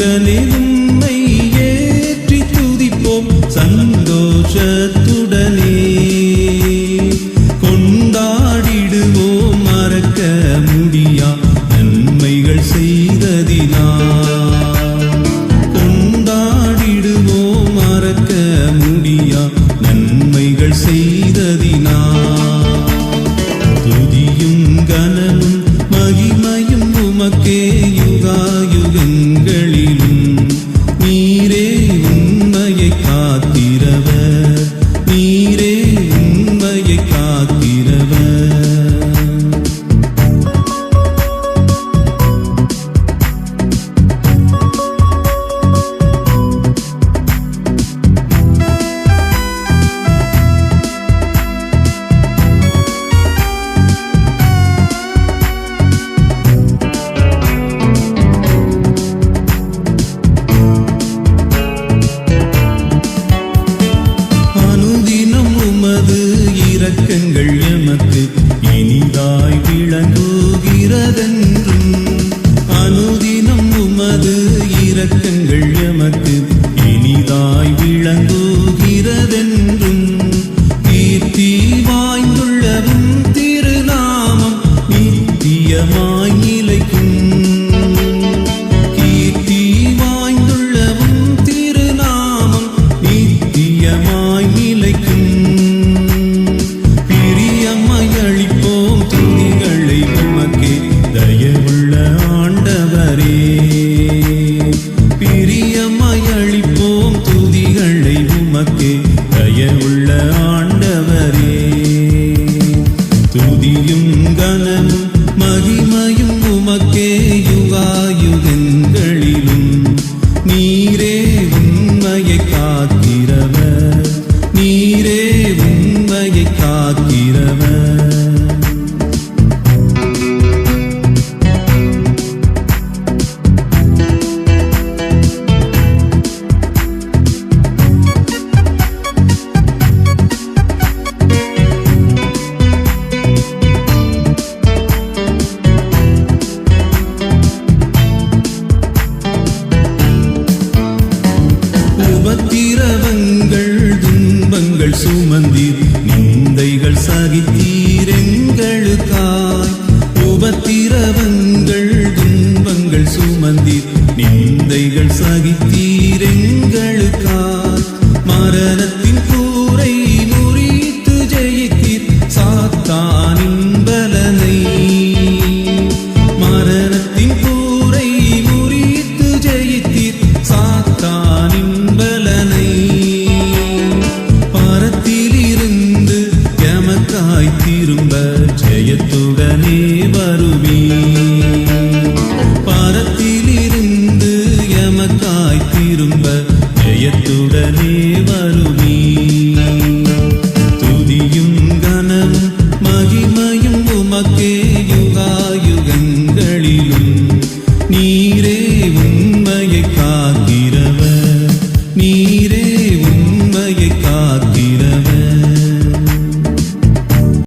துங்கனே உம்மை ஏற்றி துதிப்போம். சந்தோஷத்தை யுகாயுகங்களிலும் இரக்கங்கள் எமக்கு இனிதாய் விளங்குகிறதென்றும் அனுதினம் உமது இரக்கங்கள் எமக்கு இனிதாய் விளங்குகிறதென்றும் கீர்த்தி வாய்ந்துள்ளவும் திருநாமம் நித்தியமாய் நிலைக்கும். கீர்த்தி வாய்ந்துள்ளவும் திருநாமம் நித்தியமாய் நிலைக்கும். துதியும் கனமும் மகிமையும் உமக்கே யுகாயுகங்களிலும் நீரே உண்மையை காத்திரவ சுமந்தீர் நிந்தைகள் சகித்தீரெங்களுக்கா மரணத்தின் கூரை முறித்து ஜெயித்தீர் சாத்தானின் பலனை மரணத்தின் கூரை முறித்து ஜெயித்தீர் சாத்தானின் பலனை பரத்திலிருந்து எமக்காய் திரும்ப ஜெயத்துடனே வருவீர் உண்மையை காக்கிறவர். நீ